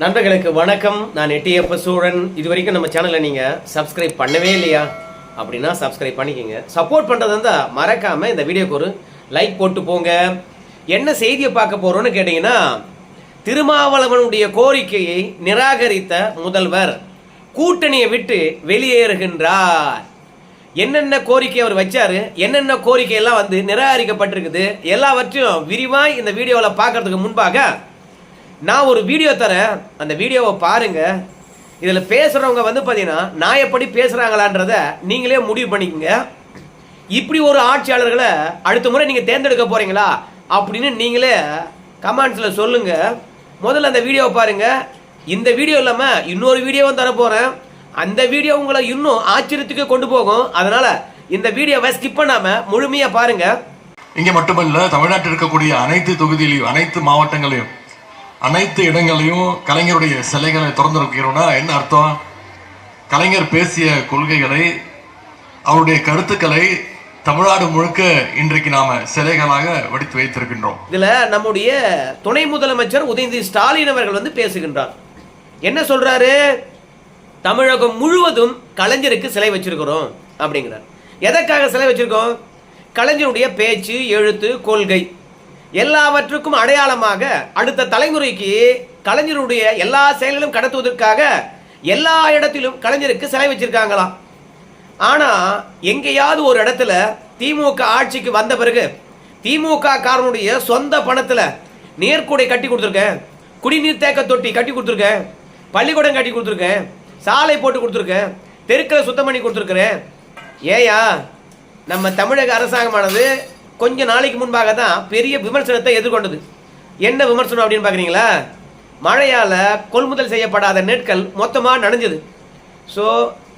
நண்பர்களுக்கு வணக்கம். நான் எட்டியப்ப சூழன். இது வரைக்கும் நம்ம சேனலை நீங்கள் சப்ஸ்கிரைப் பண்ணவே இல்லையா? அப்படின்னா சப்ஸ்கிரைப் பண்ணிக்கோங்க. சப்போர்ட் பண்ணுறது இருந்தால் மறக்காமல் இந்த வீடியோக்கு ஒரு லைக் போட்டு போங்க. என்ன செய்தியை பார்க்க போகிறோன்னு கேட்டிங்கன்னா திருமாவளவனுடைய கோரிக்கையை நிராகரித்த முதல்வர் கூட்டணியை விட்டு வெளியேறுகின்றார். என்னென்ன கோரிக்கை அவர் வச்சாரு? என்னென்ன கோரிக்கை எல்லாம் வந்து நிராகரிக்கப்பட்டிருக்குது? எல்லாவற்றையும் விரிவாக இந்த வீடியோவில் பார்க்கறதுக்கு முன்பாக நான் ஒரு வீடியோ தரேன். அந்த வீடியோவை பாருங்க. இதில் பேசுகிறவங்க வந்து பார்த்தீங்கன்னா நான் எப்படி பேசுகிறாங்களான்றத நீங்களே முடிவு பண்ணிக்கோங்க. இப்படி ஒரு ஆட்சியாளர்களை அடுத்த முறை நீங்கள் தேர்ந்தெடுக்க போகிறீங்களா அப்படின்னு நீங்களே கமெண்ட்ஸில் சொல்லுங்கள் முதல்ல அந்த வீடியோவை பாருங்கள் இந்த வீடியோ இல்லாமல் இன்னொரு வீடியோவும் தரப்போகிறேன் அந்த வீடியோ உங்களை இன்னும் ஆச்சரியத்துக்கு கொண்டு போகும். அதனால் இந்த வீடியோவை ஸ்கிப் பண்ணாமல் முழுமையாக பாருங்கள் இங்கே மட்டுமல்ல தமிழ்நாட்டில் இருக்கக்கூடிய அனைத்து தொகுதியிலையும் அனைத்து மாவட்டங்களையும் அனைத்து இடங்களையும் கலைஞருடைய சிலைகளை திறந்து வைக்கிறோம்னா என்ன அர்த்தம்? கலைஞர் பேசிய கொள்கைகளை அவருடைய கருத்துக்களை தமிழ்நாடு முழுக்க இன்றைக்கு நாம சிலைகளாக வடித்து வைத்திருக்கின்றோம். இதுல நம்முடைய துணை முதலமைச்சர் உதயநிதி ஸ்டாலின் அவர்கள் வந்து பேசுகின்றார். என்ன சொல்றாரு? தமிழகம் முழுவதும் கலைஞருக்கு சிலை வச்சிருக்கிறோம் அப்படிங்கிறார். எதற்காக சிலை வச்சிருக்கோம்? கலைஞருடைய பேச்சு எழுத்து கொள்கை. எல்லாவற்றுக்கும் அடையாளமாக அடுத்த தலைமுறைக்கு கலைஞருடைய எல்லா செயல்களும் கடத்துவதற்காக எல்லா இடத்திலும் கலைஞருக்கு சிலை வச்சிருக்காங்களாம் ஆனா எங்கேயாவது ஒரு இடத்துல திமுக ஆட்சிக்கு வந்த பிறகு திமுக காரனுடைய சொந்த பணத்துல நேர்கூடை கட்டி கொடுத்துருக்கேன் குடிநீர் தேக்க தொட்டி கட்டி கொடுத்துருக்கேன் பள்ளிக்கூடம் கட்டி கொடுத்துருக்கேன் சாலை போட்டு கொடுத்துருக்கேன் தெருக்களை சுத்தம் பண்ணி கொடுத்துருக்கிறேன். ஏயா நம்ம தமிழக அரசாங்கமானது கொஞ்ச நாளைக்கு முன்பாக தான் பெரிய விமர்சனத்தை எதிர்கொண்டது. என்ன விமர்சனம் அப்படின்னு பார்க்குறீங்களா? மழையால் கொள்முதல் செய்யப்படாத நெற்கள் மொத்தமாக நனைஞ்சது. ஸோ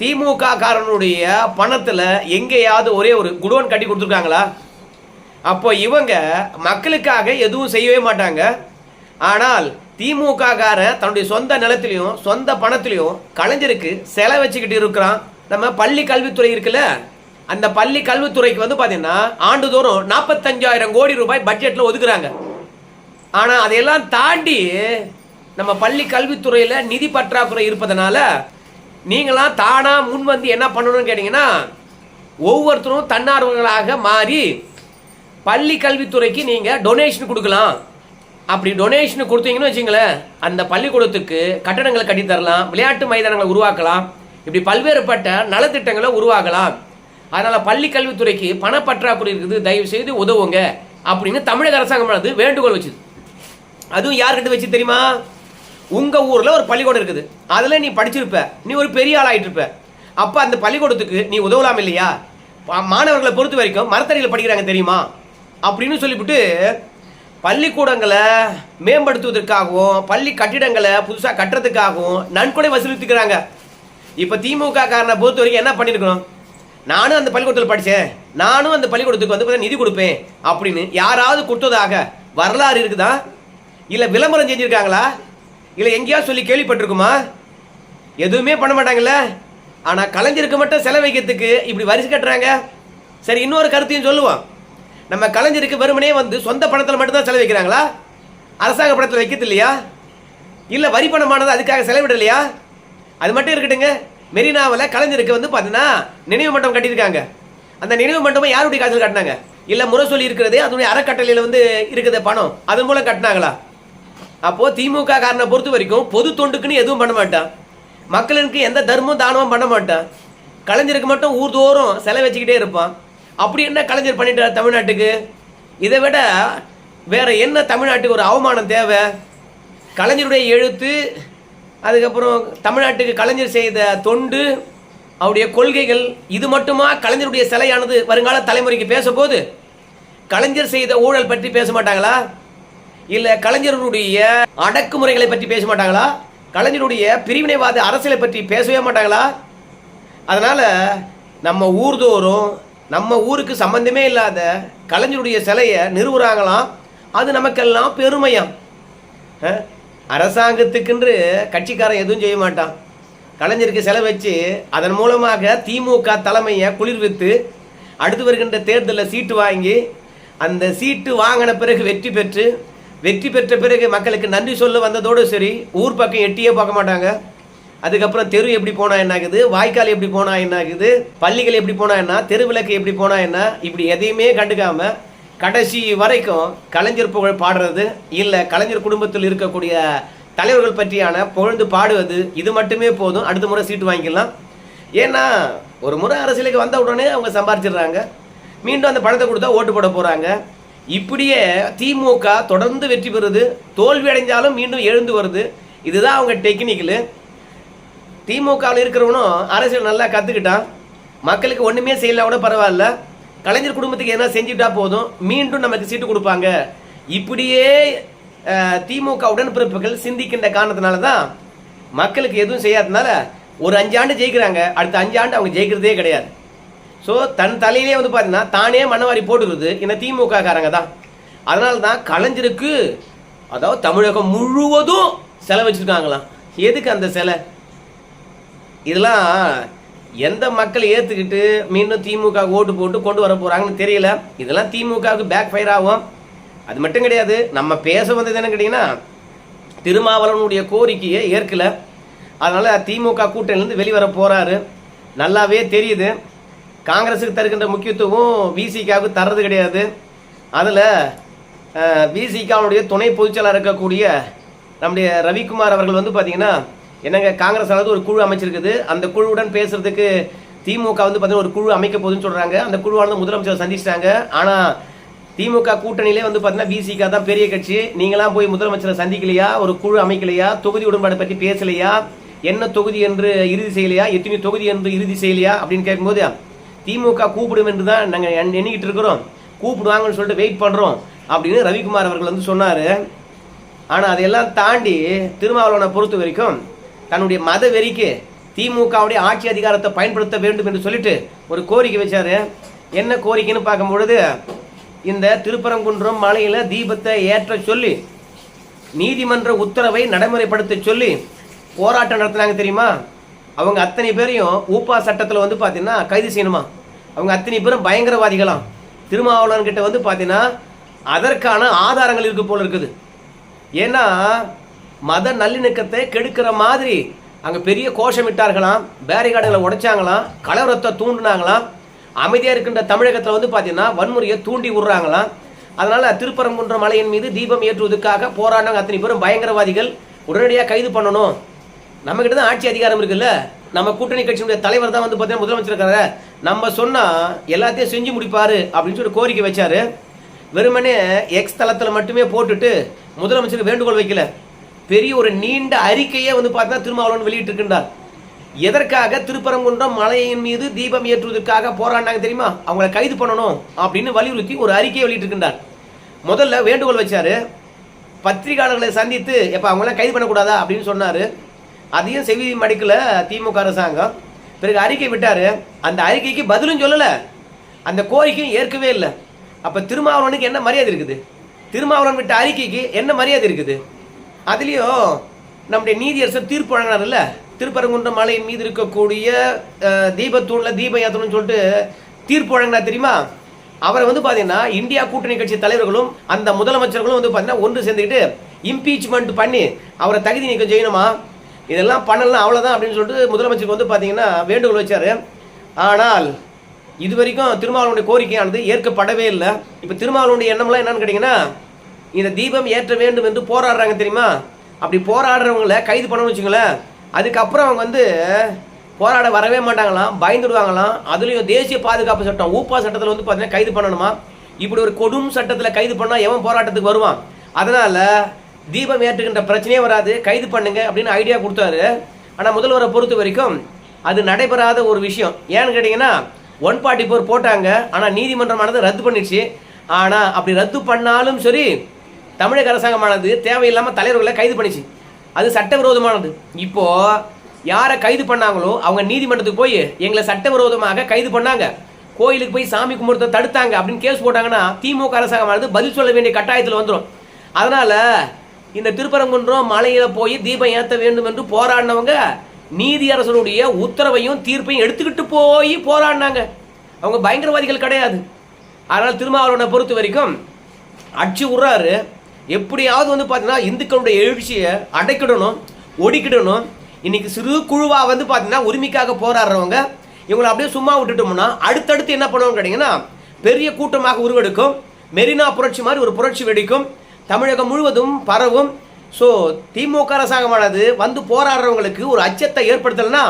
திமுக காரனுடைய பணத்தில் எங்கேயாவது ஒரே ஒரு குடோன் கட்டி கொடுத்துருக்காங்களா? அப்போ இவங்க மக்களுக்காக எதுவும் செய்யவே மாட்டாங்க. ஆனால் திமுக காரன் தன்னுடைய சொந்த நிலத்திலையும் சொந்த பணத்திலையும் கலைஞருக்கு செலை வச்சுக்கிட்டு இருக்கிறான். நம்ம பள்ளி கல்வித்துறை இருக்குல்ல? அந்த பள்ளி கல்வித்துறைக்கு வந்து பார்த்தீங்கன்னா ஆண்டுதோறும் நாற்பத்தஞ்சாயிரம் கோடி ரூபாய் பட்ஜெட்டில் ஒதுக்குறாங்க. ஆனால் அதையெல்லாம் தாண்டி நம்ம பள்ளி கல்வித்துறையில் நிதி பற்றாக்குறை இருப்பதனால நீங்களாம் தானாக முன் வந்து என்ன பண்ணணும்னு கேட்டிங்கன்னா ஒவ்வொருத்தரும் தன்னார்வங்களாக மாறி பள்ளி கல்வித்துறைக்கு நீங்கள் டொனேஷன் கொடுக்கலாம். அப்படி டொனேஷன் கொடுத்தீங்கன்னு வச்சுங்களேன் அந்த பள்ளிக்கூடத்துக்கு கட்டடங்களை கட்டித்தரலாம் விளையாட்டு மைதானங்களை உருவாக்கலாம் இப்படி பல்வேறுபட்ட நலத்திட்டங்களை உருவாக்கலாம். அதனால் பள்ளி கல்வித்துறைக்கு பணப்பற்றாக்குறை இருக்குது தயவு செய்து உதவுங்க அப்படின்னு தமிழக அரசாங்கமானது வேண்டுகோள் வச்சுது. அதுவும் யார்கிட்ட வச்சு தெரியுமா? உங்க ஊர்ல ஒரு பள்ளிக்கூடம் இருக்குது. அதுல நீ படிச்சிருப்ப. நீ ஒரு பெரிய ஆள் ஆயிட்டு இருப்ப அப்ப அந்த பள்ளிக்கூடத்துக்கு நீ உதவலாம் இல்லையா? மாணவர்களை பொறுத்த வரைக்கும் மரத்தடியில் படிக்கிறாங்க தெரியுமா? அப்படின்னு சொல்லிவிட்டு பள்ளிக்கூடங்களை மேம்படுத்துவதற்காகவும் பள்ளி கட்டிடங்களை புதுசாக கட்டுறதுக்காகவும் நன்கொடை வசூலித்துக்கிறாங்க. இப்போ திமுக காரனை பொறுத்த வரைக்கும் என்ன பண்ணியிருக்கணும் நானும் அந்த பள்ளிக்கூடத்தில் படித்தேன் நானும் அந்த பள்ளிக்கூடத்துக்கு வந்து நிதி கொடுப்பேன் அப்படின்னு யாராவது கொடுத்ததாக வரலாறு இருக்குதா? இல்லை விளம்பரம் செஞ்சுருக்காங்களா? இல்லை எங்கேயாவது சொல்லி கேள்விப்பட்டிருக்குமா? எதுவுமே பண்ண மாட்டாங்கல்ல? ஆனால் கலைஞருக்கு மட்டும் செலவைக்கிறதுக்கு இப்படி வரிசை கட்டுறாங்க. சரி இன்னொரு கருத்தையும் சொல்லுவோம். நம்ம கலைஞருக்கு வெறுமனே வந்து சொந்த பணத்தில் மட்டும்தான் செலவைக்கிறாங்களா அரசாங்க பணத்தில் வைக்கிறது இல்லையா? இல்லை வரி பணமானது அதுக்காக செலவிடலையா? அது மட்டும் இருக்கட்டுங்க. மெரினாவில் கலைஞருக்கு வந்து பார்த்தீங்கன்னா நினைவு மண்டபம் கட்டியிருக்காங்க. அந்த நினைவு மண்டபம் யாருடைய காசில் கட்டினாங்க? இல்லை முரசொலி இருக்கிறதே அதனுடைய அறக்கட்டளையில் வந்து இருக்குது பணம். அதன் மூலம் கட்டினாங்களா? அப்போது திமுக காரனை பொறுத்த வரைக்கும் பொது தொண்டுக்குன்னு எதுவும் பண்ண மாட்டான். மக்களுக்கு எந்த தர்மம் தானமும் பண்ண மாட்டான். கலைஞருக்கு மட்டும் ஊர் தோறும் செலவு வச்சுக்கிட்டே இருப்பான். அப்படி என்ன கலைஞர் பண்ணிட்டார் தமிழ்நாட்டுக்கு? இதை விட வேற என்ன தமிழ்நாட்டுக்கு ஒரு அவமானம் தேவை? கலைஞருடைய எழுத்து அதுக்கப்புறம் தமிழ்நாட்டுக்கு கலைஞர் செய்த தொண்டு அவருடைய கொள்கைகள் இது மட்டுமா? கலைஞருடைய சிலையானது வருங்கால தலைமுறைக்கு பேசும்போது கலைஞர் செய்த ஊழல் பற்றி பேச மாட்டாங்களா? இல்லை கலைஞருடைய அடக்குமுறைகளை பற்றி பேச மாட்டாங்களா? கலைஞருடைய பிரிவினைவாத அரசியலை பற்றி பேசவே மாட்டாங்களா? அதனால் நம்ம ஊர்தோறும் நம்ம ஊருக்கு சம்பந்தமே இல்லாத கலைஞருடைய சிலையை நிறுவுறாங்களாம். அது நமக்கெல்லாம் பெருமையாம். அரசாங்கத்துக்குன்று கட்சிக்காரன் எதுவும் செய்ய மாட்டான். கலைஞருக்கு செலவச்சு அதன் மூலமாக திமுக தலைமையை குளிர்வித்து அடுத்து வருகின்ற தேர்தலில் சீட்டு வாங்கி அந்த சீட்டு வாங்கின பிறகு வெற்றி பெற்று வெற்றி பெற்ற பிறகு மக்களுக்கு நன்றி சொல்ல வந்ததோடு சரி ஊர் பக்கம் எட்டியே பார்க்க மாட்டாங்க. அதுக்கப்புறம் தெரு எப்படி போனா என்ன ஆகுது வாய்க்கால் எப்படி போனா என்ன ஆகுது பள்ளிகள் எப்படி போனா என்ன தெருவிளக்கு எப்படி போனா என்ன இப்படி எதையுமே கண்டுக்காமல் கடைசி வரைக்கும் கலைஞர் புகழ் பாடுறது இல்லை கலைஞர் குடும்பத்தில் இருக்கக்கூடிய தலைவர்கள் பற்றியான புகழ்ந்து பாடுவது இது மட்டுமே போதும். அடுத்த முறை சீட்டு வாங்கிக்கலாம் ஏன்னா ஒரு முறை அரசியலுக்கு வந்த உடனே அவங்க சம்பாரிச்சிடுறாங்க. மீண்டும் அந்த பணத்தை கொடுத்தா ஓட்டு போட போகிறாங்க இப்படியே திமுக தொடர்ந்து வெற்றி பெறுது. தோல்வி அடைஞ்சாலும் மீண்டும் எழுந்து வருது. இதுதான் அவங்க டெக்னிக்கலு. திமுகவில் இருக்கிறவனும் அரசியல் நல்லா கற்றுக்கிட்டான் மக்களுக்கு ஒன்றுமே செய்யல கூட பரவாயில்ல. கலைஞர் குடும்பத்துக்கு எதனா செஞ்சுட்டா போதும். மீண்டும் நமக்கு சீட்டு கொடுப்பாங்க. இப்படியே திமுக உடன்பிறப்புகள் சிந்திக்கின்ற காரணத்தினால தான் மக்களுக்கு எதுவும் செய்யாததுனால ஒரு அஞ்சாண்டு ஜெயிக்கிறாங்க. அடுத்த அஞ்சாண்டு அவங்க ஜெயிக்கிறதே கிடையாது. ஸோ தன் தலையிலே வந்து பார்த்தீங்கன்னா தானே மண்ணவாரி போட்டுக்கிறது இந்த திமுக காரங்க தான். அதனால தான் கலைஞருக்கு அதாவது தமிழகம் முழுவதும் செலவச்சிருக்காங்களாம் எதுக்கு அந்த செலை? இதெல்லாம் எந்த மக்கள் ஏற்றுக்கிட்டு மீண்டும் திமுக ஓட்டு போட்டு கொண்டு வர போகிறாங்கன்னு தெரியல. இதெல்லாம் திமுகவுக்கு பேக் ஃபயர் ஆகும். அது மட்டும் கிடையாது நம்ம பேச வந்தது என்ன கேட்டிங்கன்னா திருமாவளவனுடைய கோரிக்கையை ஏற்கல. அதனால் திமுக கூட்டணியிலேருந்து வெளிவர போகிறாரு நல்லாவே தெரியுது. காங்கிரஸுக்கு தருகின்ற முக்கியத்துவம் விசிகாவுக்கு தர்றது கிடையாது. அதில் விசிகாவுடைய துணை பொதுச்செயலாளர் இருக்கக்கூடிய நம்முடைய ரவிக்குமார் அவர்கள் வந்து பார்த்தீங்கன்னா என்னங்க காங்கிரஸ் அளவு ஒரு குழு அமைச்சிருக்குது. அந்த குழுவுடன் பேசுறதுக்கு திமுக வந்து பார்த்தீங்கன்னா ஒரு குழு அமைக்க போகுதுன்னு சொல்கிறாங்க அந்த குழுவானது முதலமைச்சர் சந்திச்சிட்டாங்க. ஆனால் திமுக கூட்டணியிலே வந்து பார்த்தீங்கன்னா விசிகா தான் பெரிய கட்சி. நீங்களாம் போய் முதலமைச்சரை சந்திக்கலையா? ஒரு குழு அமைக்கலையா? தொகுதி உடன்பாடு பற்றி பேசலையா? என்ன தொகுதி என்று இறுதி செய்யலையா? எத்தனை தொகுதி என்று இறுதி செய்யலையா? அப்படின்னு கேட்கும்போது திமுக கூப்பிடும் என்று தான் நாங்கள் எண்ணிக்கிட்டு இருக்கிறோம். கூப்பிடுவாங்கன்னு சொல்லிட்டு வெயிட் பண்ணுறோம் அப்படின்னு ரவிக்குமார் அவர்கள் வந்து சொன்னார். ஆனால் அதையெல்லாம் தாண்டி திருமாவளவனை பொறுத்த வரைக்கும் தன்னுடைய மத வெறிக்கு திமுகவுடைய ஆட்சி அதிகாரத்தை பயன்படுத்த வேண்டும் என்று சொல்லிட்டு ஒரு கோரிக்கை வச்சார். என்ன கோரிக்கைன்னு பார்க்கும் பொழுது இந்த திருப்பரங்குன்றம் மலையில் தீபத்தை ஏற்ற சொல்லி நீதிமன்ற உத்தரவை நடைமுறைப்படுத்த சொல்லி போராட்டம் நடத்தினாங்க தெரியுமா? அவங்க அத்தனை பேரையும் ஊப்பா சட்டத்தில் வந்து பார்த்தீங்கன்னா கைது செய்யணுமா? அவங்க அத்தனை பேரும் பயங்கரவாதிகளாம். திருமாவளவன்கிட்ட வந்து பார்த்தீங்கன்னா அதற்கான ஆதாரங்கள் இருக்கு போல இருக்குது. ஏன்னா மத நல்லிணக்கத்தை கெடுக்கிற மாதிரி அங்கே பெரிய கோஷமிட்டார்களாம் பேரிகார்டுகளை உடைச்சாங்களாம் கலவரத்தை தூண்டினாங்களாம். அமைதியாக இருக்கின்ற தமிழகத்தில் வந்து பார்த்தீங்கன்னா வன்முறையை தூண்டி விடுறாங்களாம். அதனால் திருப்பரங்குன்ற மலையின் மீது தீபம் ஏற்றுவதற்காக போராடினாங்க அத்தனை பேரும் பயங்கரவாதிகள். உடனடியாக கைது பண்ணணும். நம்மக்கிட்ட தான் ஆட்சி அதிகாரம் இருக்குல்ல? நம்ம கூட்டணி கட்சியினுடைய தலைவர் தான் வந்து பார்த்தீங்கன்னா முதலமைச்சர் இருக்காரு நம்ம சொன்னால் எல்லாத்தையும் செஞ்சு முடிப்பார் அப்படின்னு சொல்லி கோரிக்கை வச்சார். வெறுமனே எக்ஸ் தளத்தில் மட்டுமே போட்டுட்டு முதலமைச்சருக்கு வேண்டுகோள் வைக்கல. பெரிய ஒரு நீண்ட அறிக்கையை வந்து பார்த்தீங்கன்னா திருமாவளவன் வெளியிட்டிருக்கின்றார். எதற்காக திருப்பரங்குன்றம் மலையின் மீது தீபம் ஏற்றுவதற்காக போராடினாங்க தெரியுமா? அவங்கள கைது பண்ணணும் அப்படின்னு வலியுறுத்தி ஒரு அறிக்கையை வெளியிட்டிருக்கின்றார். முதல்ல வேண்டுகோள் வச்சாரு. பத்திரிகையாளர்களை சந்தித்து எப்போ அவங்களாம் கைது பண்ணக்கூடாதா? அப்படின்னு சொன்னார். அதையும் செவி மடிக்கல திமுக அரசாங்கம். பிறகு அறிக்கை விட்டார். அந்த அறிக்கைக்கு பதிலும் சொல்லலை. அந்த கோரிக்கையும் ஏற்கவே இல்லை. அப்போ திருமாவளவனுக்கு என்ன மரியாதை இருக்குது? திருமாவளவன் விட்ட அறிக்கைக்கு என்ன மரியாதை இருக்குது? அதுலேயும் நம்முடைய நீதியரசர் தீர்ப்பு வழங்கினார்ல திருப்பரங்குன்றம் மலையின் மீது இருக்கக்கூடிய தீபத்தூணில் தீப யாத்திரம்னு சொல்லிட்டு தீர்ப்பு வழங்கினா தெரியுமா? அவரை வந்து பார்த்தீங்கன்னா இந்தியா கூட்டணி கட்சி தலைவர்களும் அந்த முதலமைச்சர்களும் வந்து பார்த்தீங்கன்னா ஒன்று சேர்ந்துக்கிட்டு இம்பீச்மெண்ட் பண்ணி அவரை தகுதி நீக்கம் செய்யணுமா? இதெல்லாம் பண்ணலாம் அவ்வளோதான் அப்படின்னு சொல்லிட்டு முதலமைச்சருக்கு வந்து பார்த்தீங்கன்னா வேண்டுகோள் வச்சார். ஆனால் இது வரைக்கும் திருமாவளவனுடைய கோரிக்கையானது ஏற்கப்படவே இல்லை. இப்போ திருமாவளவனுடைய எண்ணம்லாம் என்னன்னு கேட்டிங்கன்னா இந்த தீபம் ஏற்ற வேண்டும் என்று போராடுறாங்க தெரியுமா? அப்படி போராடுறவங்கள கைது பண்ணணும்னு வச்சுங்களேன் அதுக்கப்புறம் அவங்க வந்து போராட வரவே மாட்டாங்களாம் பயந்துடுவாங்களாம். அதுலேயும் தேசிய பாதுகாப்பு சட்டம் ஊப்பா சட்டத்தில் வந்து பார்த்தீங்கன்னா கைது பண்ணணுமா? இப்படி ஒரு கொடும் சட்டத்தில் கைது பண்ணால் எவன் போராட்டத்துக்கு வருவான்? அதனால் தீபம் ஏற்றுகின்ற பிரச்சனையே வராது கைது பண்ணுங்க அப்படின்னு ஐடியா கொடுத்தாரு. ஆனால் முதல்வரை பொறுத்த வரைக்கும் அது நடைபெறாத ஒரு விஷயம். ஏன்னு கேட்டிங்கன்னா ஒன் ஃபார்ட்டி ஃபோர் போட்டாங்க ஆனால் நீதிமன்றமானது ரத்து பண்ணிடுச்சு. ஆனால் அப்படி ரத்து பண்ணாலும் சரி தமிழக அரசாங்கமானது தேவையில்லாமல் தலைவர்களை கைது பண்ணிச்சு. அது சட்டவிரோதமானது. இப்போ யாரை கைது பண்ணாங்களோ அவங்க நீதிமன்றத்துக்கு போய் எங்களை சட்டவிரோதமாக கைது பண்ணாங்க. கோயிலுக்கு போய் சாமி கும்பிடுறத தடுத்தாங்க அப்படின்னு கேஸ் போட்டாங்கன்னா திமுக அரசாங்கமானது பதில் சொல்ல வேண்டிய கட்டாயத்தில் வந்துடும் அதனால இந்த திருப்பரங்குன்றம் மலையில போய் தீபம் ஏற்ற வேண்டும் என்று போராடினவங்க நீதியரசருடைய உத்தரவையும் தீர்ப்பையும் எடுத்துக்கிட்டு போய் போராடினாங்க. அவங்க பயங்கரவாதிகள் கிடையாது. அதனால் திருமாவளவனை பொறுத்த வரைக்கும் அடிச்சு விட்றாரு எப்படியாவது வந்து பார்த்தீங்கன்னா இந்துக்களுடைய எழுச்சியை அடைக்கிடணும் ஒடிக்கிடணும். இன்னைக்கு சிறு குழுவாக வந்து பார்த்தீங்கன்னா உரிமைக்காக போராடுறவங்க இவங்களை அப்படியே சும்மா விட்டுட்டோம்னா அடுத்தடுத்து என்ன பண்ணுவோம் கேட்டிங்கன்னா பெரிய கூட்டமாக உருவெடுக்கும். மெரினா புரட்சி மாதிரி ஒரு புரட்சி வெடிக்கும். தமிழகம் முழுவதும் பரவும். ஸோ திமுக அரசாங்கமானது வந்து போராடுறவங்களுக்கு ஒரு அச்சத்தை ஏற்படுத்தலைன்னா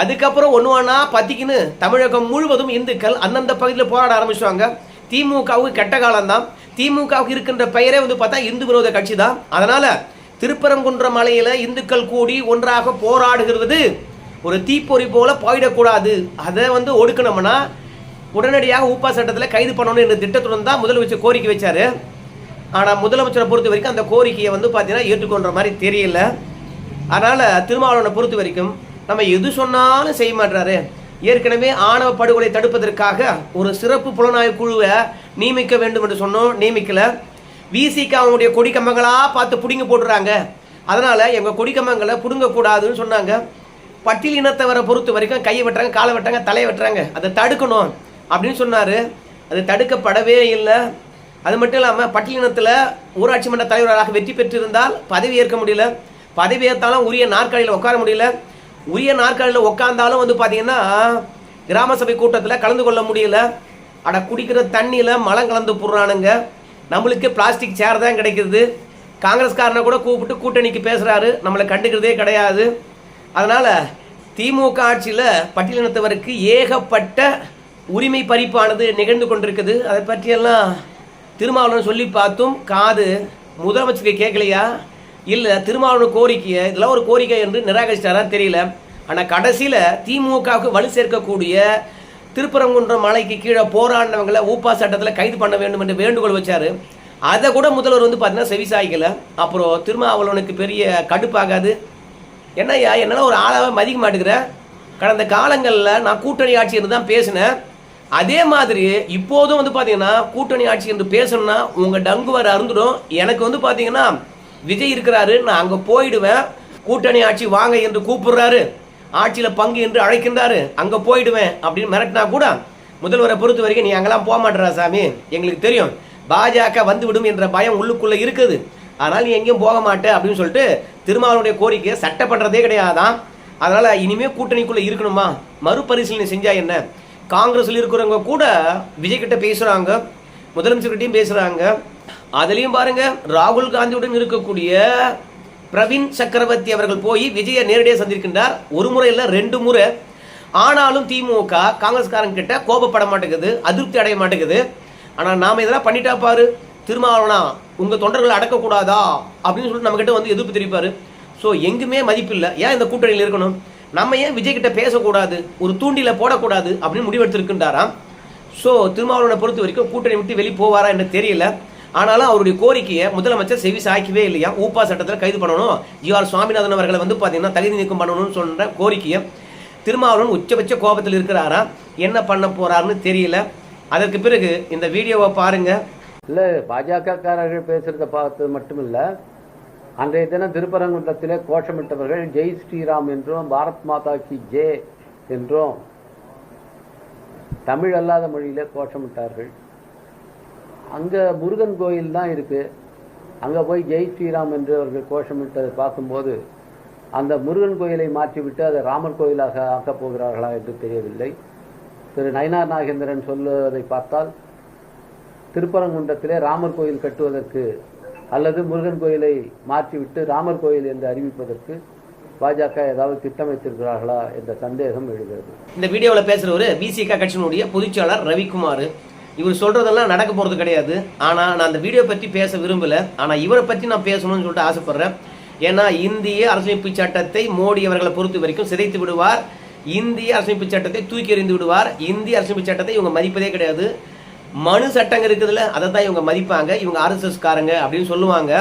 அதுக்கப்புறம் ஒன்று ஒன்றா பத்திக்கின்னு தமிழகம் முழுவதும் இந்துக்கள் அந்தந்த பகுதியில் போராட ஆரம்பிச்சுவாங்க திமுகவுக்கு கெட்ட காலம்தான். திமுகவுக்கு இருக்கின்ற பெயரே வந்து பார்த்தா இந்து விரோத கட்சி தான் அதனால திருப்பரங்குன்ற மலையில இந்துக்கள் கூடி ஒன்றாக போராடுகிறது. ஒரு தீப்பொறி போல போயிடக்கூடாது. அதை வந்து ஒடுக்கணும்னா உடனடியாக ஊப்பா சட்டத்தில் கைது பண்ணணும் என்ற திட்டத்துடன் தான் முதலமைச்சர் கோரிக்கை வச்சாரு. ஆனால் முதலமைச்சரை பொறுத்த வரைக்கும் அந்த கோரிக்கையை வந்து பார்த்தீங்கன்னா ஏற்றுக்கொண்ட மாதிரி தெரியல. அதனால் திருமாவளவனை பொறுத்த வரைக்கும் நம்ம எது சொன்னாலும் செய்ய மாட்டாரு. ஏற்கனவே ஆணவ படுகொலை தடுப்பதற்காக ஒரு சிறப்பு புலனாய்வு குழுவை நியமிக்க வேண்டும் என்று சொன்னோம் நியமிக்கல. விசிக்கு அவங்களுடைய கொடி கம்பங்களாக பார்த்து பிடிங்க போடுறாங்க அதனால் எங்கள் கொடி கம்பங்களை பிடுங்கக்கூடாதுன்னு சொன்னாங்க. பட்டியல் இனத்தவரை பொறுத்த வரைக்கும் கையை வெட்டுறாங்க காலை வெட்டுறாங்க தலையை வெட்டுறாங்க. அதை தடுக்கணும் அப்படின்னு சொன்னார். அது தடுக்கப்படவே இல்லை. அது மட்டும் இல்லாமல் பட்டியலினத்தில் ஊராட்சி மன்ற தலைவராக வெற்றி பெற்றிருந்தால் பதவி ஏற்க முடியல. பதவி ஏற்றாலும் உரிய நாற்காலியில் உட்கார முடியல. உரிய நாற்காலியில் உட்காந்தாலும் வந்து பார்த்தீங்கன்னா கிராம சபை கூட்டத்தில் கலந்து கொள்ள முடியல. அட குடிக்கிற தண்ணியில் மலம் கலந்து போடுறானுங்க. நம்மளுக்கு பிளாஸ்டிக் சேர் தான் கிடைக்கிது. காங்கிரஸ்காரனை கூட கூப்பிட்டு கூட்டணிக்கு பேசுகிறாரு நம்மளை கண்டுக்கிறதே கிடையாது. அதனால் திமுக ஆட்சியில் பட்டியலினத்தவருக்கு ஏகப்பட்ட உரிமை பறிப்பானது நிகழ்ந்து கொண்டிருக்குது. அதை பற்றியெல்லாம் திருமாவளவன் சொல்லி பார்த்தும் காது முதலமைச்சருக்கு கேட்கலையா? இல்லை திருமாவளவன் கோரிக்கையை இதெல்லாம் ஒரு கோரிக்கை என்று நிராகரிச்சிட்டாரா தெரியல. ஆனால் கடைசியில் திமுகவுக்கு வலு சேர்க்கக்கூடிய திருப்பரங்குன்றம் மலைக்கு கீழே போராடினவங்களை ஊப்பா சட்டத்தில் கைது பண்ண வேண்டும் என்று வேண்டுகோள் வச்சார். அதை கூட முதல்வர் வந்து பார்த்தீங்கன்னா செவிசாய்க்கல. அப்புறம் திருமாவளவனுக்கு பெரிய கடுப்பாகாது. என்னய்யா என்னால் ஒரு ஆளாவே மதிக்க மாட்டேங்கிற? கடந்த காலங்களில் நான் கூட்டணி ஆட்சி என்று தான் பேசினேன். அதே மாதிரி இப்போதும் வந்து பார்த்தீங்கன்னா கூட்டணி ஆட்சி என்று பேசணும்னா உங்கள் டங்கு வர அருந்துடும். எனக்கு வந்து பார்த்தீங்கன்னா விஜய் இருக்கிறாரு நான் அங்கே போயிடுவேன். கூட்டணி ஆட்சி வாங்க என்று கூப்பிடுறாரு. ஆட்சியில் பங்கு என்று அழைக்கின்றாரு. அங்கே போயிடுவேன் அப்படின்னு மிரட்டினா கூட முதல்வரை பொறுத்த வரைக்கும் நீ அங்கெல்லாம் போக மாட்டேறா சாமி. எங்களுக்கு தெரியும். பாஜக வந்துவிடும் என்ற பயம் உள்ளுக்குள்ளே இருக்குது. அதனால் நீ எங்கேயும் போக மாட்டே அப்படின்னு சொல்லிட்டு திருமாவளுடைய கோரிக்கையை சட்டை பண்ணுறதே கிடையாதான். அதனால் இனிமேல் கூட்டணிக்குள்ளே இருக்கணுமா? மறுபரிசீலனை செஞ்சா என்ன? காங்கிரஸில் இருக்கிறவங்க கூட விஜய் கிட்ட பேசுகிறாங்க முதலமைச்சர்கிட்டையும் பேசுகிறாங்க அதுலேயும் பாருங்க ராகுல் காந்தியுடன் இருக்கக்கூடிய பிரவீன் சக்கரவர்த்தி அவர்கள் போய் விஜயை நேரடியாக சந்திருக்கின்றார் ஒரு முறை இல்லை ரெண்டு முறை. ஆனாலும் திமுக காங்கிரஸ்காரங்க கிட்ட கோபப்பட மாட்டேங்குது அதிருப்தி அடைய மாட்டேங்குது. ஆனால் நாம இதெல்லாம் பண்ணிட்டா பாரு. திருமாவளவனா உங்கள் தொண்டர்களை அடக்கக்கூடாதா? அப்படின்னு சொல்லிட்டு நம்ம கிட்ட வந்து எதிர்ப்பு தெரிவிப்பாரு. ஸோ எங்குமே மதிப்பில்லை ஏன் இந்த கூட்டணியில் இருக்கணும்? நம்ம ஏன் விஜய் கிட்ட பேசக்கூடாது? ஒரு தூண்டில போடக்கூடாது? அப்படின்னு முடிவெடுத்திருக்கின்றாராம். ஸோ திருமாவளவனை பொறுத்த வரைக்கும் கூட்டணி விட்டு வெளியே போவாரா என்று தெரியல. ஆனாலும் அவருடைய கோரிக்கையை முதலமைச்சர் செவி சாய்க்கவே இல்லையா? ஊப்பா சட்டத்தில் கைது பண்ணணும். ஜிஆர் சுவாமிநாதன் அவர்களை வந்து பார்த்தீங்கன்னா தகுதி நீக்கம் பண்ணணும்னு சொல்கிற கோரிக்கையை திருமாவளவன் உச்சபட்ச கோபத்தில் இருக்கிறாரா? என்ன பண்ண போறாருன்னு தெரியல. அதற்கு பிறகு இந்த வீடியோவை பாருங்க. இல்லை பாஜகக்காரர்கள் பேசுறத பார்த்து மட்டும் இல்லை அன்றைய தினம் திருப்பரங்குன்றத்திலே கோஷமிட்டவர்கள் ஜெய் ஸ்ரீராம் என்றும் பாரத் மாதா கி ஜே என்றும் தமிழ் அல்லாத மொழியிலே கோஷமிட்டார்கள். அங்கே முருகன் கோயில் தான் இருக்குது அங்கே போய் ஜெய் ஸ்ரீராம் என்று அவர்கள் கோஷமிட்டதை பார்க்கும்போது அந்த முருகன் கோயிலை மாற்றிவிட்டு அதை ராமர் கோயிலாக ஆக்கப் போகிறார்களா என்று தெரியவில்லை. திரு நயனார் நாகேந்திரன் சொல்லுவதை பார்த்தால் திருப்பரங்குன்றத்திலே ராமர் கோயில் கட்டுவதற்கு அல்லது முருகன் கோயிலை மாற்றிவிட்டு ராமர் கோயில் என்று அறிவிப்பதற்கு பாஜக ஏதாவது திட்டம் வைத்திருக்கிறார்களா என்ற சந்தேகம் எழுகிறது. இந்த வீடியோவில் பேசுகிறவர் பிசிக கட்சியினுடைய பொதுச்செயலாளர் ரவிக்குமார். இவர் சொல்றதெல்லாம் நடக்க போகிறது கிடையாது. ஆனால் நான் அந்த வீடியோ பற்றி பேச விரும்பலை. ஆனால் இவரை பற்றி நான் பேசணும்னு சொல்லிட்டு ஆசைப்படுறேன். ஏன்னா இந்திய அரசமைப்பு சட்டத்தை மோடி அவர்களை பொறுத்த வரைக்கும் சிதைத்து விடுவார். இந்திய அரசமைப்பு சட்டத்தை தூக்கி எறிந்து விடுவார். இந்திய அரசமைப்பு சட்டத்தை இவங்க மதிப்பதே கிடையாது. மனு சட்டங்க இருக்குதுல்ல அதை தான் இவங்க மதிப்பாங்க. இவங்க ஆர்எஸ்எஸ் காரங்க அப்படின்னு சொல்லுவாங்க.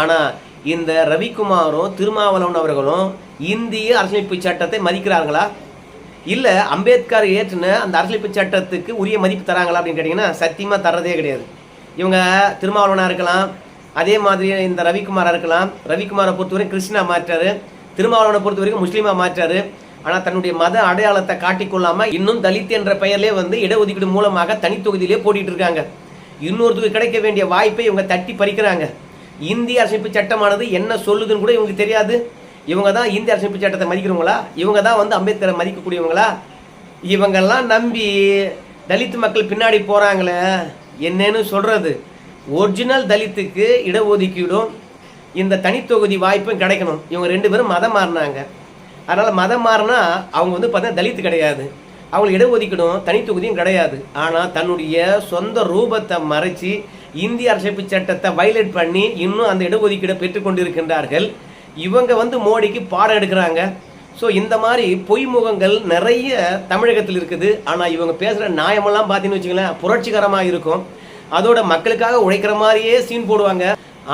ஆனால் இந்த ரவிக்குமாரும் திருமாவளவன் அவர்களும் இந்திய அரசமைப்பு சட்டத்தை மதிக்கிறார்களா? இல்லை அம்பேத்கர் ஏற்றின அந்த அரசியலமைப்பு சட்டத்துக்கு உரிய மதிப்பு தராங்களா அப்படின்னு கேட்டிங்கன்னா சத்தியமாக தர்றதே கிடையாது. இவங்க திருமாவளவனாக இருக்கலாம் அதே மாதிரி இந்த ரவிக்குமாராக இருக்கலாம். ரவிக்குமாரை பொறுத்தவரை கிருஷ்ணா மாற்றாரு. திருமாவளவனை பொறுத்த வரைக்கும் முஸ்லீமாக மாற்றாரு. ஆனால் தன்னுடைய மத அடையாளத்தை காட்டிக்கொள்ளாமல் இன்னும் தலித் என்ற பெயர்லே வந்து இடஒதுக்கீடு மூலமாக தனித்தொகுதியிலே போட்டிகிட்டு போட்டிட்டு இருக்காங்க. இன்னொருத்துக்கு கிடைக்க வேண்டிய வாய்ப்பை இவங்க தட்டி பறிக்கிறாங்க. இந்திய அரசமைப்பு சட்டமானது என்ன சொல்லுதுன்னு கூட இவங்களுக்கு தெரியாது. இவங்க தான் இந்திய அரசமைப்பு சட்டத்தை மதிக்கிறவங்களா? இவங்க தான் வந்து அம்பேத்கரை மதிக்கக்கூடியவங்களா? இவங்கெல்லாம் நம்பி தலித் மக்கள் பின்னாடி போகிறாங்களே என்னன்னு சொல்கிறது ஒரிஜினல் தலித்துக்கு இடஒதுக்கீடும் இந்த தனித்தொகுதி வாய்ப்பும் கிடைக்கணும். இவங்க ரெண்டு பேரும் மதம் மாறினாங்க. அதனால் மதம் மாறினா அவங்க வந்து பார்த்தா தலித்து கிடையாது. அவங்களுக்கு இடஒதுக்கீடும் தனித்தொகுதியும் கிடையாது. ஆனால் தன்னுடைய சொந்த ரூபத்தை மறைச்சி இந்திய அரசமைப்பு சட்டத்தை வயலேட் பண்ணி இன்னும் அந்த இடஒதுக்கீடை பெற்றுக்கொண்டிருக்கின்றார்கள். இவங்க வந்து மோடிக்கு பாடம் எடுக்கிறாங்க. ஸோ இந்த மாதிரி பொய் முகங்கள் நிறைய தமிழகத்தில் இருக்குது. ஆனால் இவங்க பேசுகிற நியாயமெல்லாம் பார்த்தீங்கன்னு வச்சுங்களேன் புரட்சிகரமாக இருக்கும். அதோட மக்களுக்காக உழைக்கிற மாதிரியே சீன் போடுவாங்க.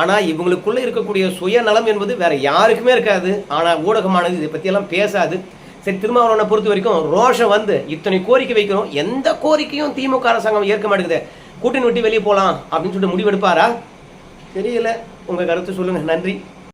ஆனால் இவங்களுக்குள்ளே இருக்கக்கூடிய சுயநலம் என்பது வேற யாருக்குமே இருக்காது. ஆனால் ஊடகமானது இதை பற்றியெல்லாம் பேசாது. சரி திருமாவளவனை பொறுத்த வரைக்கும் ரோஷம் வந்து இத்தனை கோரிக்கை வைக்கிறோம். எந்த கோரிக்கையும் திமுக அரசாங்கம் ஏற்க மாட்டேங்குது. கூட்டணி விட்டு வெளியே போகலாம் அப்படின்னு சொல்லிட்டு முடிவெடுப்பாரா? தெரியல. உங்கள் கருத்து சொல்லுங்கள் நன்றி.